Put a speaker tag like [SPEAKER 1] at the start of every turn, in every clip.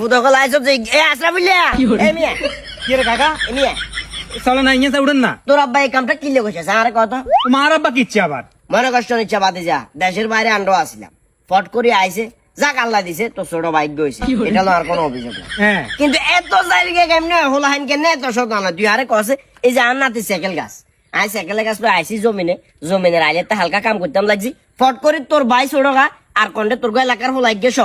[SPEAKER 1] ফুটো কলা আইসব যে এ আসরা বুঝলিয়া এ মিয়া।
[SPEAKER 2] কি রে কাকা?
[SPEAKER 1] এ মিয়া।
[SPEAKER 2] চলো না ইয়ে না।
[SPEAKER 1] তোর আব্বা এই কামটা কইছে? কত।
[SPEAKER 2] মার আব্বা কিচ্ছে আবার?
[SPEAKER 1] মনে কষ্ট বাদে যা। দেশের বাইরে আন্ড ফট করে আইছে। যাক আল্লাহ দিছে তোর ছোট ভাগ্য হয়েছে এটা আর কোনো অভিযোগ না
[SPEAKER 2] হ্যাঁ।
[SPEAKER 1] কিন্তু এত জায়গা কেমনে হলো হাইন কেনে এত শত না তুই আরে কছে এই যে আর নাতি সাইকেল গাছ। আই সাইকেল গাছ তো আইসি জমিনে। জমিনের আইলে তো হালকা কাম করতাম লাগছি। ফট করে তোর ভাই ছোড়গা আর কন্ডে তোর গো এলাকার হলাই গেছ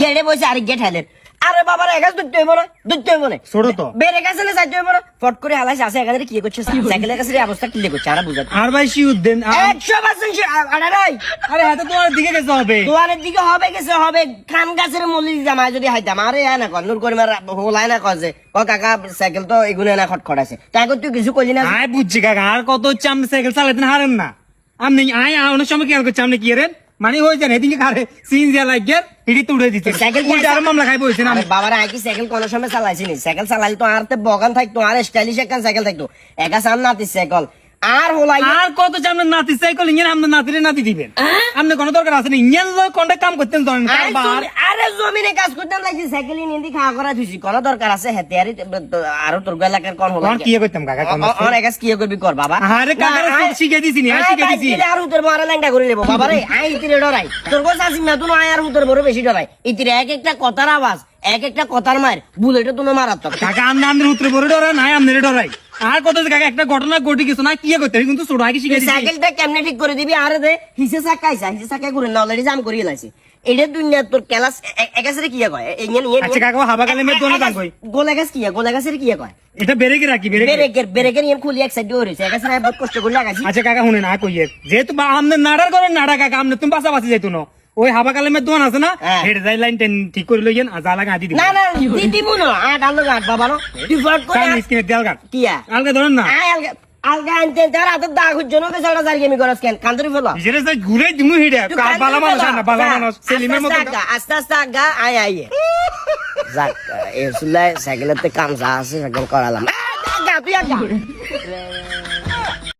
[SPEAKER 1] গেড়ে বসে আর গেট হাইলেন আরে বাবার এগাছ ধরতে হইব না ধরতে হইব না।
[SPEAKER 2] ছোট তো।
[SPEAKER 1] গেছে না যাইতে হইব না। ফট করে হালাইছে আসে এখানে কি করছে? সাইকেলের কাছে অবস্থা কি করছে আর বুঝাতে।
[SPEAKER 2] আর ভাই শি উদ্দেন
[SPEAKER 1] একশো পার্সেন্ট আরে রাই
[SPEAKER 2] আরে হাতে তোমার দিকে গেছে হবে।
[SPEAKER 1] দোয়ারের দিকে হবে গেছে হবে। খান গাছের মলি জামাই যদি হাইতাম আরে হ্যাঁ না কর নূর করিমার হোলাই না কর যে। ও কাকা সাইকেল তো এগুলো না খটখট আছে। তাই করে তুই কিছু করলি না?
[SPEAKER 2] আয় বুঝছি কাকা আর কত হচ্ছে আপনি সাইকেল চালাতেন হারেন না। আপনি আয় অনেক সময় খেয়াল করছে আপনি কি রেন মানে হয়ে যায় এদিকে খারে সিন দিয়া লাগে হিড়ি তুড়ে দিতে
[SPEAKER 1] সাইকেল কি
[SPEAKER 2] আর মামলা খাইবো হইছে
[SPEAKER 1] না? বাবার আকি সাইকেল কোন সময় চালাইছিনি সাইকেল চালাইলে তো আরতে বগান থাকতো আর স্টাইলিশ একটা সাইকেল থাকতো। একা সামনে আতি সাইকেল। আর হোলাই
[SPEAKER 2] আর কত যে নাতি সাইকেল ইঞ্জিন নাতিরে নাতি দিবেন? আপনি কোনো দরকার আছে না? ইঞ্জিন লয় কাম করতেন ধরেন
[SPEAKER 1] আরে
[SPEAKER 2] কারবার?
[SPEAKER 1] আরে জমিনে কাজ করতাম লাগছি সাইকেল নিয়ে দি খাওয়া করা ধুইছি। কোন দরকার আছে? হেতে আরে আরও তোর এলাকার কোন হলো
[SPEAKER 2] কি করতাম কাকা? কোন
[SPEAKER 1] কাজ কি করবি কর বাবা।
[SPEAKER 2] আরে
[SPEAKER 1] আয়-
[SPEAKER 2] শিখে দিছি নি শিখে দিছি।
[SPEAKER 1] আর মারা ল্যাংটা করে নেব। বাবা রে আই ইতিরে ডরাই। তোর কাছে আসি না তুই আর হুতের বড় বেশি ডরাই। ইতিরে এক একটা কথার আওয়াজ এক একটা কথার মার বুলেটে তুমি মারাত্মক।
[SPEAKER 2] কাকা আমনে আমনের উত্তরে বড় ডরা নাই আমনের ডরাই। আর কত কাকা একটা ঘটনা ঘটে গেছে না? কি করতে? কিন্তু ছোট আগে শিখে
[SPEAKER 1] সাইকেলটা কেমনে ঠিক করে দিবি? আরে দে হিসে হিসে চাকাই করে না অলরেডি জাম করিয়ে লাইছে। এটা দুনিয়া তোর ক্লাস একাসরে কয়? ইঞ্জিন
[SPEAKER 2] আচ্ছা কাকা হাবা কালে মে দোনো দান কই?
[SPEAKER 1] গোলা গাছ কি গোলা কি কয়?
[SPEAKER 2] এটা বেরেকে রাখি বেরেকে
[SPEAKER 1] খুলি এক সাইড হয়েছে একাসরে বহুত কষ্ট করে লাগাইছি।
[SPEAKER 2] আচ্ছা কাকা শুনে না কইয়ে যেহেতু বা আমনে নাড়ার করেন নাড়া কাকা আমনে তুমি পাশা পাশে যাইতো না। ওই হাবা কালে মে দোন আছে না?
[SPEAKER 1] হ্যাঁ।
[SPEAKER 2] হেড যাই লাইন ঠিক করে লইয়েন আর জালা গাদি দিবেন
[SPEAKER 1] না না দিদি মুনো আট আলো গাট বাবা নো ফট করে
[SPEAKER 2] কান
[SPEAKER 1] আট-
[SPEAKER 2] স্ক্রিনে দেয়াল গান
[SPEAKER 1] কিয়া
[SPEAKER 2] আলগা ধরেন না।
[SPEAKER 1] আলগা আলগা আনতে তার হাতে দাগ হচ্ছে না বেচারা জারি আমি করস কেন কান্দরি ফেলো।
[SPEAKER 2] নিজের যে ঘুরে দিমু হিডে কার বালা মানুষ না বালা মানুষ সেলিমের মতো।
[SPEAKER 1] আগা, আস্তে আস্তে আগা আয় আয়। যাক এর সুলাই সাইকেলের কাম যা আছে সেগুলো করালাম। আ, আগা, তুই আগা।